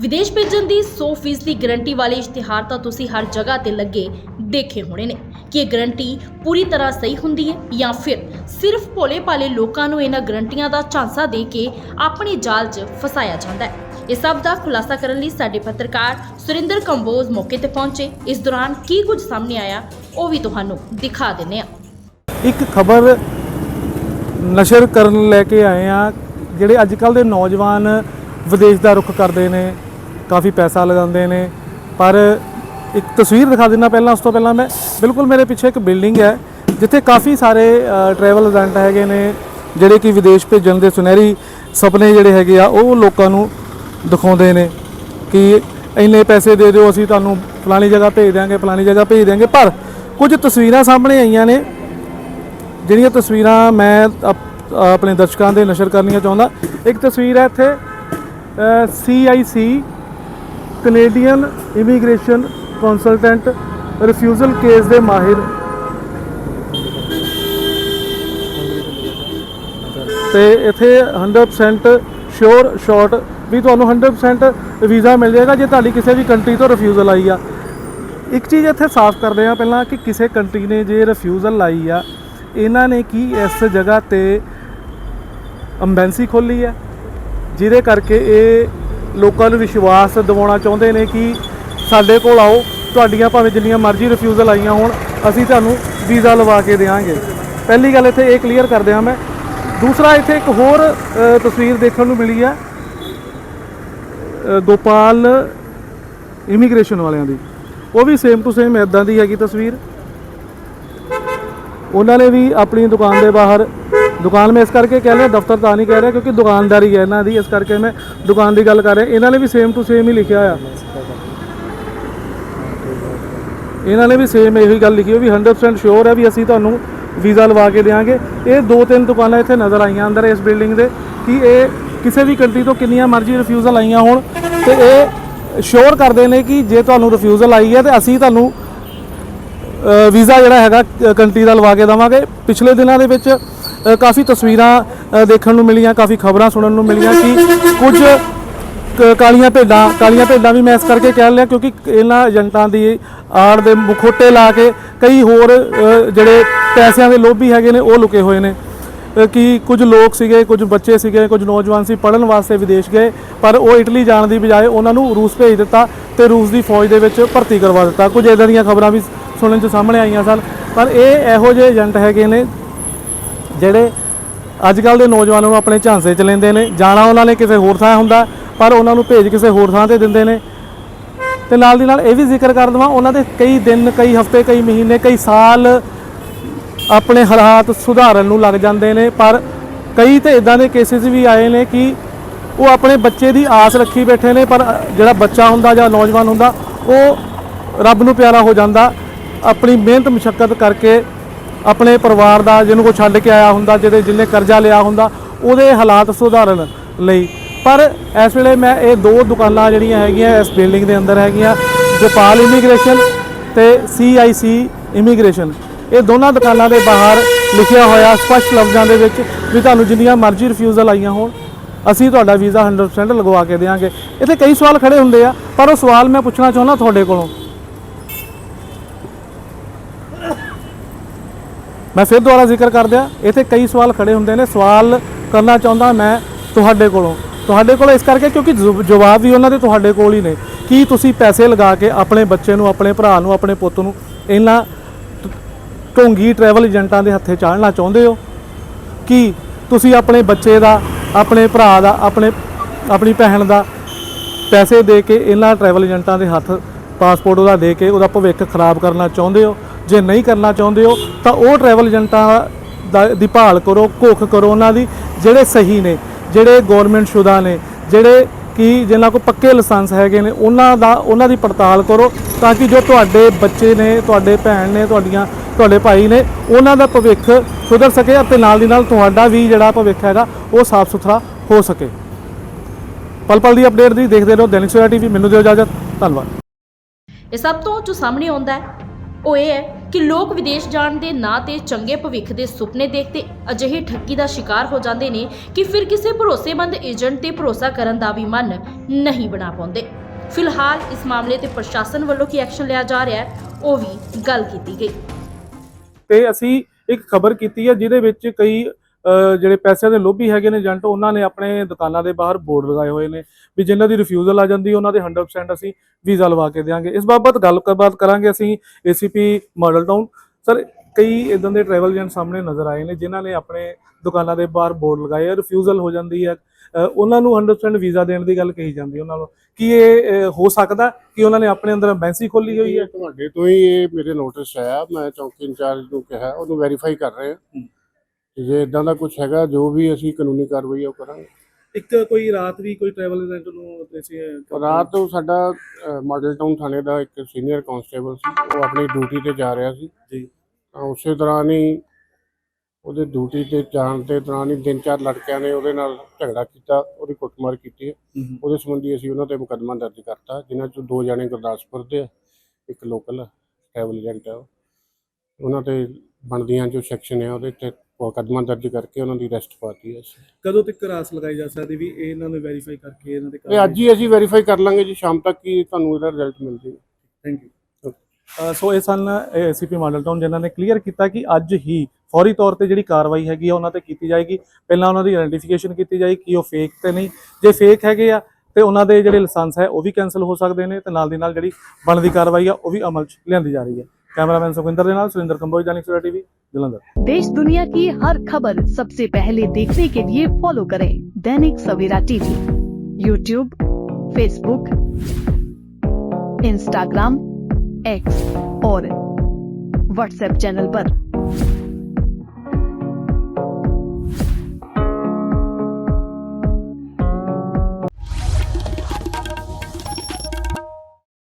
ਵਿਦੇਸ਼ ਭੇਜਣ ਦੀ 100% ਦੀ ਗਾਰੰਟੀ ਵਾਲੇ ਇਸ਼ਤਿਹਾਰ ਤਾਂ ਤੁਸੀਂ ਹਰ ਜਗ੍ਹਾ ਤੇ ਲੱਗੇ ਦੇਖੇ ਹੋਣੇ ਨੇ ਕਿ ਇਹ ਗਾਰੰਟੀ ਪੂਰੀ ਤਰ੍ਹਾਂ ਸਹੀ ਹੁੰਦੀ ਹੈ ਜਾਂ ਫਿਰ ਸਿਰਫ ਭੋਲੇ-ਭਾਲੇ ਲੋਕਾਂ ਨੂੰ ਇਹਨਾਂ ਗਾਰੰਟੀਆਂ ਦਾ ਝਾਂਸਾ ਦੇ ਕੇ ਆਪਣੇ ਜਾਲ 'ਚ ਫਸਾਇਆ ਜਾਂਦਾ ਹੈ। ਇਸ ਸਭ ਦਾ ਖੁਲਾਸਾ ਕਰਨ ਲਈ ਸਾਡੇ ਪੱਤਰਕਾਰ ਸੁਰਿੰਦਰ ਕੰਬੋਜ ਮੌਕੇ ਤੇ ਪਹੁੰਚੇ। ਇਸ ਦੌਰਾਨ ਕੀ ਕੁਝ ਸਾਹਮਣੇ ਆਇਆ, ਉਹ ਵੀ ਤੁਹਾਨੂੰ ਦਿਖਾ ਦਿੰਨੇ ਆ ਇੱਕ ਖਬਰ ਨਸ਼ਰ ਕਰਨ ਲੈ ਕੇ ਆਏ ਆ ਜਿਹੜੇ ਅੱਜ ਕੱਲ ਦੇ ਨੌਜਵਾਨ ਵਿਦੇਸ਼ ਦਾ ਰੁਖ ਕਰਦੇ ਨੇ। ਕਾਫੀ ਪੈਸਾ ਲਗਾਉਂਦੇ ਨੇ। ਪਰ ਇੱਕ ਤਸਵੀਰ ਦਿਖਾ ਦਿੰਦਾ ਪਹਿਲਾਂ, ਉਸ ਤੋਂ ਪਹਿਲਾਂ ਮੈਂ ਬਿਲਕੁਲ ਮੇਰੇ ਪਿੱਛੇ ਇੱਕ ਬਿਲਡਿੰਗ ਹੈ, ਜਿੱਥੇ ਕਾਫੀ ਸਾਰੇ ਟਰੈਵਲ ਏਜੰਟ ਹੈਗੇ ਨੇ, ਜਿਹੜੇ ਕਿ ਵਿਦੇਸ਼ ਭੇਜਣ ਦੇ ਸੁਨਹਿਰੀ ਸੁਪਨੇ ਜਿਹੜੇ ਹੈਗੇ ਆ, ਉਹ ਲੋਕਾਂ ਨੂੰ ਦਿਖਾਉਂਦੇ ਨੇ ਕਿ ਇੰਨੇ ਪੈਸੇ ਦੇ ਦਿਓ, ਅਸੀਂ ਤੁਹਾਨੂੰ ਫਲਾਣੀ ਜਗ੍ਹਾ ਭੇਜ ਦਿਆਂਗੇ, ਫਲਾਣੀ ਜਗ੍ਹਾ ਭੇਜ ਦਿਆਂਗੇ। ਪਰ ਕੁਝ ਤਸਵੀਰਾਂ ਸਾਹਮਣੇ ਆਈਆਂ ਨੇ, ਜਿਹੜੀਆਂ ਤਸਵੀਰਾਂ ਮੈਂ ਆਪਣੇ ਦਰਸ਼ਕਾਂ ਦੇ ਨਸ਼ਰ ਕਰਨੀਆਂ ਚਾਹੁੰਦਾ। ਇੱਕ ਤਸਵੀਰ ਹੈ ਇੱਥੇ CIC Canadian immigration consultant refusal case ਦੇ ਮਾਹਿਰ। ਤੇ ਇੱਥੇ 100% ਸ਼ੋਰ ਸ਼ਾਰਟ ਵੀ ਤੁਹਾਨੂੰ 100% ਵੀਜ਼ਾ ਮਿਲ ਜਾਏਗਾ ਜੇ ਤੁਹਾਡੀ ਕਿਸੇ ਵੀ ਕੰਟਰੀ ਤੋਂ ਰਿਫਿਊਜ਼ਲ ਆਈ ਆ। ਇੱਕ ਚੀਜ਼ ਇੱਥੇ ਸਾਫ਼ ਕਰਦੇ ਆ ਪਹਿਲਾਂ ਕਿ ਕਿਸੇ ਕੰਟਰੀ ਨੇ ਜੇ ਰਿਫਿਊਜ਼ਲ ਲਾਈ ਆ, ਇਹਨਾਂ ਨੇ ਕੀ ਇਸ ਜਗ੍ਹਾ ਤੇ ਅੰਬੈਂਸੀ ਖੋਲੀ ਹੈ, ਜਿਹਦੇ ਕਰਕੇ ਇਹ ਲੋਕਾਂ ਨੂੰ ਵਿਸ਼ਵਾਸ ਦਿਵਾਉਣਾ ਚਾਹੁੰਦੇ ਨੇ ਕਿ ਸਾਡੇ ਕੋਲ ਆਓ, ਤੁਹਾਡੀਆਂ ਭਾਵੇਂ ਜਿੰਨੀਆਂ ਮਰਜ਼ੀ ਰਿਫਿਊਜ਼ਲ ਆਈਆਂ ਹੋਣ, ਅਸੀਂ ਤੁਹਾਨੂੰ ਵੀਜ਼ਾ ਲਵਾ ਕੇ ਦੇਵਾਂਗੇ ਪਹਿਲੀ ਗੱਲ ਇੱਥੇ ਇਹ ਕਲੀਅਰ ਕਰਦੇ ਹਾਂ ਮੈਂ। ਦੂਸਰਾ, ਇੱਥੇ ਇੱਕ ਹੋਰ ਤਸਵੀਰ ਦੇਖਣ ਨੂੰ ਮਿਲੀ ਹੈ। ਗੋਪਾਲ ਇਮੀਗ੍ਰੇਸ਼ਨ ਵਾਲਿਆਂ ਦੀ। ਉਹ ਵੀ ਸੇਮ ਟੂ ਸੇਮ ਇਦਾਂ ਦੀ ਹੈਗੀ ਤਸਵੀਰ। ਉਹਨਾਂ ਨੇ ਵੀ ਆਪਣੀ ਦੁਕਾਨ ਦੇ ਬਾਹਰ ਦੁਕਾਨ ਮੈਂ ਇਸ ਕਰਕੇ ਕਹਿ ਰਿਹਾ, ਦਫ਼ਤਰ ਤਾਂ ਨਹੀਂ ਕਹਿ ਰਿਹਾ ਕਿਉਂਕਿ ਦੁਕਾਨਦਾਰੀ ਹੈ ਇਹਨਾਂ ਦੀ, ਇਸ ਕਰਕੇ ਮੈਂ ਦੁਕਾਨ ਦੀ ਗੱਲ ਕਰ ਰਿਹਾ। ਇਹਨਾਂ ਨੇ ਵੀ ਸੇਮ ਟੂ ਸੇਮ ਹੀ ਲਿਖਿਆ ਹੋਇਆ ਇਹਨਾਂ ਨੇ ਵੀ ਸੇਮ ਇਹੀ ਗੱਲ ਲਿਖੀ ਹੋਈ ਵੀ 100% ਸ਼ੋਰ ਹੈ ਵੀ ਅਸੀਂ ਤੁਹਾਨੂੰ ਵੀਜ਼ਾ ਲਵਾ ਕੇ ਦੇਵਾਂਗੇ ਇਹ ਦੋ ਤਿੰਨ ਦੁਕਾਨਾਂ ਇੱਥੇ ਨਜ਼ਰ ਆਈਆਂ ਅੰਦਰ ਇਸ ਬਿਲਡਿੰਗ ਦੇ ਕਿ ਇਹ ਕਿਸੇ ਵੀ ਕੰਟਰੀ ਤੋਂ ਕਿੰਨੀਆਂ ਮਰਜ਼ੀ ਰਿਫਿਊਜ਼ਲ ਆਈਆਂ ਹੋਣ ਤੇ ਇਹ ਸ਼ੋਰ ਕਰਦੇ ਨੇ ਕਿ ਜੇ ਤੁਹਾਨੂੰ ਰਿਫਿਊਜ਼ਲ ਆਈ ਹੈ ਤੇ ਅਸੀਂ ਤੁਹਾਨੂੰ ਵੀਜ਼ਾ ਜਿਹੜਾ ਹੈਗਾ ਕੰਟਰੀ ਦਾ ਲਵਾ ਕੇ ਦੇਵਾਂਗੇ। ਪਿਛਲੇ ਦਿਨਾਂ ਦੇ ਵਿੱਚ ਕਾਫੀ ਤਸਵੀਰਾਂ ਦੇਖਣ ਨੂੰ ਮਿਲੀਆਂ, ਕਾਫੀ ਖਬਰਾਂ ਸੁਣਨ ਨੂੰ ਮਿਲੀਆਂ ਕਿ ਕੁਝ ਕ- ਕਾਲੀਆਂ ਭੇਡਾਂ ਕਾਲੀਆਂ ਭੇਡਾਂ ਵੀ ਮੈਂ ਇਸ ਕਰਕੇ ਕਹਿ ਲਿਆ ਕਿਉਂਕਿ ਇਹਨਾਂ ਏਜੰਟਾਂ ਦੀ ਆੜ ਦੇ ਮੁਖੋਟੇ ਲਾ ਕੇ ਕਈ ਹੋਰ ਜਿਹੜੇ ਪੈਸਿਆਂ ਦੇ ਲੋਭੀ ਹੈਗੇ ਨੇ, ਉਹ ਲੁਕੇ ਹੋਏ ਨੇ। ਕਿ ਕੁਝ ਲੋਕ ਸੀਗੇ, ਕੁਝ ਬੱਚੇ ਸੀਗੇ, ਕੁਝ ਨੌਜਵਾਨ ਸੀ ਪੜਨ ਵਾਸਤੇ ਵਿਦੇਸ਼ ਗਏ, ਪਰ ਉਹ ਇਟਲੀ ਜਾਣ ਦੀ ਬਜਾਏ ਉਹਨਾਂ ਨੂੰ ਰੂਸ ਭੇਜ ਦਿੱਤਾ ਤੇ ਰੂਸ ਦੀ ਫੌਜ ਦੇ ਵਿੱਚ ਭਰਤੀ ਕਰਵਾ ਦਿੱਤਾ। ਕੁਝ ਇਦਾਂ ਦੀਆਂ ਖਬਰਾਂ ਵੀ ਸੁਣਨ ਚ ਸਾਹਮਣੇ ਆਈਆਂ ਸਨ। ਪਰ ਇਹ ਇਹੋ ਜਿਹੇ ਏਜੰਟ ਹੈਗੇ ਨੇ ਜਿਹੜੇ ਅੱਜ ਕੱਲ ਦੇ ਨੌਜਵਾਨਾਂ ਨੂੰ ਆਪਣੇ ਝਾਂਸੇ ਚ ਲੈਂਦੇ ਨੇ, ਜਾਣਾ ਉਹਨਾਂ ਨੇ ਕਿਸੇ ਹੋਰ ਥਾਂ ਹੁੰਦਾ, ਪਰ ਉਹਨਾਂ ਨੂੰ ਭੇਜ ਕਿਸੇ ਹੋਰ ਥਾਂ ਤੇ ਦਿੰਦੇ ਨੇ। ਤੇ ਨਾਲ ਦੀ ਨਾਲ ਇਹ ਵੀ ਜ਼ਿਕਰ ਕਰ ਦਵਾਂ, ਉਹਨਾਂ ਦੇ ਕਈ ਦਿਨ, ਕਈ ਹਫ਼ਤੇ, ਕਈ ਮਹੀਨੇ, ਕਈ ਸਾਲ ਆਪਣੇ ਹਾਲਾਤ ਸੁਧਾਰਨ ਨੂੰ ਲੱਗ ਜਾਂਦੇ ਨੇ, ਪਰ ਕਈ ਤੇ ਇਦਾਂ ਦੇ ਕੇਸਿਸ ਵੀ ਆਏ ਨੇ ਕਿ ਉਹ ਆਪਣੇ ਬੱਚੇ ਦੀ ਆਸ ਰੱਖੀ ਬੈਠੇ ਨੇ, ਪਰ ਜਿਹੜਾ ਬੱਚਾ ਹੁੰਦਾ ਜਾਂ ਨੌਜਵਾਨ ਹੁੰਦਾ, ਉਹ ਰੱਬ ਨੂੰ ਪਿਆਰਾ ਹੋ ਜਾਂਦਾ, ਆਪਣੀ ਮਿਹਨਤ ਮੁਸ਼ਕਲ ਕਰਕੇ ਆਪਣੇ ਪਰਿਵਾਰ ਦਾ ਜਿਹਨੂੰ ਕੋ ਛੱਡ ਕੇ ਆਇਆ ਹੁੰਦਾ, ਜਿਹਦੇ ਜਿੰਨੇ ਕਰਜ਼ਾ ਲਿਆ ਹੁੰਦਾ, ਉਹਦੇ ਹਾਲਾਤ ਸੁਧਾਰਨ ਲਈ। ਪਰ ਇਸ ਵੇਲੇ ਮੈਂ ਇਹ ਦੋ ਦੁਕਾਨਾਂ ਜਿਹੜੀਆਂ ਹੈਗੀਆਂ ਇਸ ਬਿਲਡਿੰਗ ਦੇ ਅੰਦਰ ਹੈਗੀਆਂ ਗੋਪਾਲ ਇਮੀਗ੍ਰੇਸ਼ਨ ਤੇ ਸੀਆਈਸੀ ਇਮੀਗ੍ਰੇਸ਼ਨ। ਇਹ ਦੋਨਾਂ ਦੁਕਾਨਾਂ ਦੇ ਬਾਹਰ ਲਿਖਿਆ ਹੋਇਆ ਸਪਸ਼ਟ ਲਫ਼ਜ਼ਾਂ ਦੇ ਵਿੱਚ ਵੀ ਤੁਹਾਨੂੰ ਜਿੰਨੀਆਂ ਮਰਜ਼ੀ ਰਿਫਿਊਜ਼ਲ ਆਈਆਂ ਹੋਣ, ਅਸੀਂ ਤੁਹਾਡਾ ਵੀਜ਼ਾ 100% ਲਗਵਾ ਕੇ ਦੇਵਾਂਗੇ ਇੱਥੇ ਕਈ ਸਵਾਲ ਖੜੇ ਹੁੰਦੇ ਆ, ਪਰ ਉਹ ਸਵਾਲ ਮੈਂ ਪੁੱਛਣਾ ਚਾਹੁੰਦਾ ਤੁਹਾਡੇ ਕੋਲੋਂ। ਮੈਂ ਫਿਰ ਦੁਬਾਰਾ ਜ਼ਿਕਰ ਕਰ ਦਿਆਂ ਇੱਥੇ ਕਈ ਸਵਾਲ ਖੜੇ ਹੁੰਦੇ ਨੇ। ਸਵਾਲ ਕਰਨਾ ਚਾਹੁੰਦਾ ਮੈਂ ਤੁਹਾਡੇ ਕੋਲੋਂ। ਤੁਹਾਡੇ ਕੋਲ ਇਸ ਕਰਕੇ ਕਿਉਂਕਿ ਜਵ- ਜਵਾਬ ਵੀ ਉਹਨਾਂ ਦੇ ਤੁਹਾਡੇ ਕੋਲ ਹੀ ਨੇ। ਕੀ ਤੁਸੀਂ ਪੈਸੇ ਲਗਾ ਕੇ ਆਪਣੇ ਬੱਚੇ ਨੂੰ, ਆਪਣੇ ਭਰਾ ਨੂੰ, ਆਪਣੇ ਪੁੱਤ ਨੂੰ ਇਹਨਾਂ ਢੋਂਗੀ ਟਰੈਵਲ ਏਜੰਟਾਂ ਦੇ ਹੱਥੇ ਚਾੜਨਾ ਚਾਹੁੰਦੇ ਹੋ? ਕੀ ਤੁਸੀਂ ਆਪਣੇ ਬੱਚੇ ਦਾ, ਆਪਣੇ ਭਰਾ ਦਾ, ਆਪਣੇ, ਆਪਣੀ ਭੈਣ ਦਾ ਪੈਸੇ ਦੇ ਕੇ ਇਹਨਾਂ ਟਰੈਵਲ ਏਜੰਟਾਂ ਦੇ ਹੱਥ ਪਾਸਪੋਰਟ ਉਹਦਾ ਦੇ ਕੇ ਉਹਦਾ ਭਵਿੱਖ ਖਰਾਬ ਕਰਨਾ ਚਾਹੁੰਦੇ ਹੋ? ਜੇ ਨਹੀਂ ਕਰਨਾ ਚਾਹੁੰਦੇ ਹੋ, ਤਾਂ ਉਹ ਟਰੈਵਲ ਏਜੰਟਾਂ ਦਾ ਦੀ ਭਾਲ ਕਰੋ, ਘੋਖ ਕਰੋ ਉਹਨਾਂ ਦੀ, ਜਿਹੜੇ ਸਹੀ ਨੇ, ਜਿਹੜੇ ਗਵਰਨਮੈਂਟ ਸ਼ੁਦਾ ਨੇ, ਜਿਹੜੇ ਕਿ ਜਿਨ੍ਹਾਂ ਕੋਲ ਪੱਕੇ ਲਾਇਸੈਂਸ ਹੈਗੇ ਨੇ, ਉਹਨਾਂ ਦਾ, ਉਹਨਾਂ ਦੀ ਪੜਤਾਲ ਕਰੋ ਤਾਂ ਕਿ ਜੋ ਤੁਹਾਡੇ ਬੱਚੇ ਨੇ, ਤੁਹਾਡੇ ਭੈਣ ਨੇ, ਤੁਹਾਡੀਆਂ, ਤੁਹਾਡੇ ਭਾਈ ਨੇ, ਉਹਨਾਂ ਦਾ ਭਵਿੱਖ ਸੁਧਰ ਸਕੇ ਅਤੇ ਨਾਲ ਦੀ ਨਾਲ ਤੁਹਾਡਾ ਵੀ ਜਿਹੜਾ ਭਵਿੱਖ ਹੈਗਾ, ਉਹ ਸਾਫ਼ ਸੁਥਰਾ ਹੋ ਸਕੇ। ਪਲ ਪਲ ਦੀ ਅਪਡੇਟ ਦੀ ਦੇਖਦੇ ਰਹੋ, ਦੈਨਿਕ ਸਵੇਰਾ ਟੀਵੀ, ਮੈਨੂੰ ਦਿਓ ਇਜਾਜ਼ਤ, ਧੰਨਵਾਦ। ਇਹ ਸਭ ਤੋਂ ਜੋ ਸਾਹਮਣੇ ਆਉਂਦਾ ਹੈ, ਉਹ ਇਹ ਹੈ ਕਿ ਲੋਕ ਵਿਦੇਸ਼ ਜਾਣ ਦੇ ਨਾਂ ਤੇ ਚੰਗੇ ਭਵਿੱਖ ਦੇ ਸੁਪਨੇ ਦੇਖਦੇ ਅਜਿਹੀ ਠੱਗੀ ਦਾ ਸ਼ਿਕਾਰ ਹੋ ਜਾਂਦੇ ਨੇ ਕਿ ਫਿਰ ਕਿਸੇ ਭਰੋਸੇਮੰਦ ਏਜੰਟ ਤੇ ਭਰੋਸਾ ਕਰਨ ਦਾ ਵੀ ਮਨ ਨਹੀਂ ਬਣਾ ਪਾਉਂਦੇ। ਫਿਲਹਾਲ ਇਸ ਮਾਮਲੇ ਤੇ ਪ੍ਰਸ਼ਾਸਨ ਵੱਲੋਂ ਕੀ ਐਕਸ਼ਨ ਲਿਆ ਜਾ ਰਿਹਾ ਹੈ, ਉਹ ਵੀ ਗੱਲ ਕੀਤੀ ਗਈ। ਤੇ ਅਸੀਂ ਇੱਕ ਖਬਰ ਕੀਤੀ ਹੈ, ਜਿਹਦੇ ਵਿੱਚ ਕਈ ਜਿਹੜੇ ਪੈਸਿਆਂ ਦੇ ਲੋਭੀ ਹੈਗੇ ਨੇ ਏਜੰਟ ਉਹਨਾਂ ਨੇ ਆਪਣੇ ਦੁਕਾਨਾਂ ਦੇ ਬਾਹਰ ਬੋਰਡ ਲਗਾਏ ਹੋਏ ਨੇ ਵੀ ਜਿਨ੍ਹਾਂ ਦੀ ਰਿਫਿਊਜ਼ਲ ਆ ਜਾਂਦੀ ਉਹਨਾਂ ਦੇ 100% ਅਸੀਂ ਵੀਜ਼ਾ ਲਵਾ ਕੇ ਦੇਵਾਂਗੇ ਇਸ ਬਾਬਤ ਗੱਲਬਾਤ ਕਰਾਂਗੇ ਅਸੀਂ ਏਸੀਪੀ ਮਾਡਲ ਟਾਊਨ ਸਰ ਕਈ ਇਦਾਂ ਦੇ ਟਰੈਵਲ ਏਜੰਟ ਸਾਹਮਣੇ ਨਜ਼ਰ ਆਏ ਨੇ ਜਿਨ੍ਹਾਂ ਨੇ ਆਪਣੇ ਦੁਕਾਨਾਂ ਦੇ ਬਾਹਰ ਬੋਰਡ ਲਗਾਏ ਆ ਰਿਫਿਊਜ਼ਲ ਹੋ ਜਾਂਦੀ ਹੈ ਉਹਨਾਂ ਨੂੰ 100% ਵੀਜ਼ਾ ਦੇਣ ਦੀ ਗੱਲ ਕਹੀ ਜਾਂਦੀ ਉਹਨਾਂ ਨੂੰ। ਕੀ ਇਹ ਹੋ ਸਕਦਾ ਕਿ ਉਹਨਾਂ ਨੇ ਆਪਣੇ ਅੰਦਰ ਐਮਬੈਸੀ ਖੋਲੀ ਹੋਈ ਹੈ? ਤੁਹਾਡੇ ਤੋਂ ਹੀ ਇਹ ਮੇਰੇ ਨੋਟਿਸ ਆਇਆ। ਮੈਂ ਚੌਂਕੀ ਇੰਚਾਰਜ ਨੂੰ ਕਿਹਾ ਉਹਨੂੰ ਵੈਰੀਫਾਈ ਕਰ ਰਹੇ ਹਾਂ। ਤੇ ਜੇ ਇਦਾਂ ਦਾ ਕੁਝ ਹੈਗਾ ਜੋ ਵੀ ਅਸੀਂ ਕਾਨੂੰਨੀ ਕਾਰਵਾਈ ਆ ਉਹ ਕਰਾਂਗੇ। ਇੱਕ ਕੋਈ ਰਾਤ ਵੀ ਕੋਈ ਟਰੈਵਲ ਏਜੰਟ ਨੂੰ ਅਸੀਂ ਰਾਤ ਨੂੰ ਸਾਡਾ ਮਾਡਲ ਟਾਊਨ ਥਾਣੇ ਦਾ ਇੱਕ ਸੀਨੀਅਰ ਕਾਂਸਟੇਬਲ ਸੀ ਉਹ ਆਪਣੀ ਡਿਊਟੀ ਤੇ ਜਾ ਰਿਹਾ ਸੀ। ਜੀ। ਉਸੇ ਦੌਰਾਨ ਹੀ ਉਹਦੇ ਡਿਊਟੀ ਤੇ ਜਾਣ ਦੇ ਦੌਰਾਨ ਹੀ ਤਿੰਨ ਚਾਰ ਲੜਕਿਆਂ ਨੇ ਉਹਦੇ ਨਾਲ ਝਗੜਾ ਕੀਤਾ ਉਹਦੀ ਕੁੱਟਮਾਰ ਕੀਤੀ ਹੈ। ਉਹਦੇ ਸੰਬੰਧੀ ਅਸੀਂ ਉਹਨਾਂ ਤੇ ਮੁਕੱਦਮਾ ਦਰਜ ਕਰਤਾ ਜਿਨ੍ਹਾਂ ਚੋਂ ਦੋ ਜਣੇ ਗੁਰਦਾਸਪੁਰ ਦੇ ਇੱਕ ਲੋਕਲ ਟਰੈਵਲ ਏਜੰਟ ਉਹ। ਉਹਨਾਂ ਤੇ ਬਣਦੀਆਂ ਜੋ ਸੈਕਸ਼ਨ ਹੈ ਉਹਦੇ ਤੇ ਮੁਕੱਦਮਾ ਦਰਜ ਕਰਕੇ ਉਹਨਾਂ ਦੀ ਅਰੈਸਟ ਪਾਤੀ ਹੈ ਅਸੀਂ। ਕਦੋਂ ਤੱਕ ਰਾਸ ਲਗਾਈ ਜਾ ਸਕਦੀ ਵੀ ਇਹ ਇਹਨਾਂ ਨੂੰ ਵੈਰੀਫਾਈ ਕਰਕੇ ਇਹਨਾਂ ਦੇ ਇਹ ਅੱਜ ਹੀ ਅਸੀਂ ਵੈਰੀਫਾਈ ਕਰ ਲਾਂਗੇ ਜੀ ਸ਼ਾਮ ਤੱਕ ਹੀ ਤੁਹਾਨੂੰ ਇਹਦਾ ਰਿਜ਼ਲਟ ਮਿਲ ਜਾਏਗਾ। ਥੈਂਕ ਯੂ ਸੋ ਇਹ ਸਨ ਐਸਪੀ ਮਾਡਲ ਟਾਊਨ ਜਿਨ੍ਹਾਂ ਨੇ ਕਲੀਅਰ ਕੀਤਾ ਕਿ ਅੱਜ ਹੀ ਫੌਰੀ ਤੌਰ ਤੇ ਜਿਹੜੀ ਕਾਰਵਾਈ ਹੈਗੀ ਆ ਉਹਨਾਂ ਤੇ ਕੀਤੀ ਜਾਏਗੀ। ਪਹਿਲਾਂ ਉਹਨਾਂ ਦੀ ਆਇਡੈਂਟੀਫਿਕੇਸ਼ਨ ਕੀਤੀ ਜਾਏਗੀ ਕਿ ਉਹ ਫੇਕ ਤੇ ਨਹੀਂ। ਜੇ ਫੇਕ ਹੈਗੇ ਆ ਤੇ ਉਹਨਾਂ ਦੇ ਜਿਹੜੇ ਲਾਇਸੈਂਸ ਹੈ ਉਹ ਵੀ ਕੈਨਸਲ ਹੋ ਸਕਦੇ ਨੇ ਤੇ ਨਾਲ ਦੀ ਨਾਲ ਜਿਹੜੀ ਬਣਦੀ ਕਾਰਵਾਈ ਆ ਉਹ ਵੀ ਅਮਲ 'ਚ ਲਿਆਂਦੀ ਜਾ ਰਹੀ ਹੈ। कैमरामैन सुखविंदर देनाल सुरेंद्र कंबोज, दैनिक सवेरा टीवी, जलंधर। देश दुनिया की हर खबर सबसे पहले देखने के लिए फॉलो करें Dainik Savera TV. YouTube Facebook Instagram X और व्हाट्सएप चैनल आरोप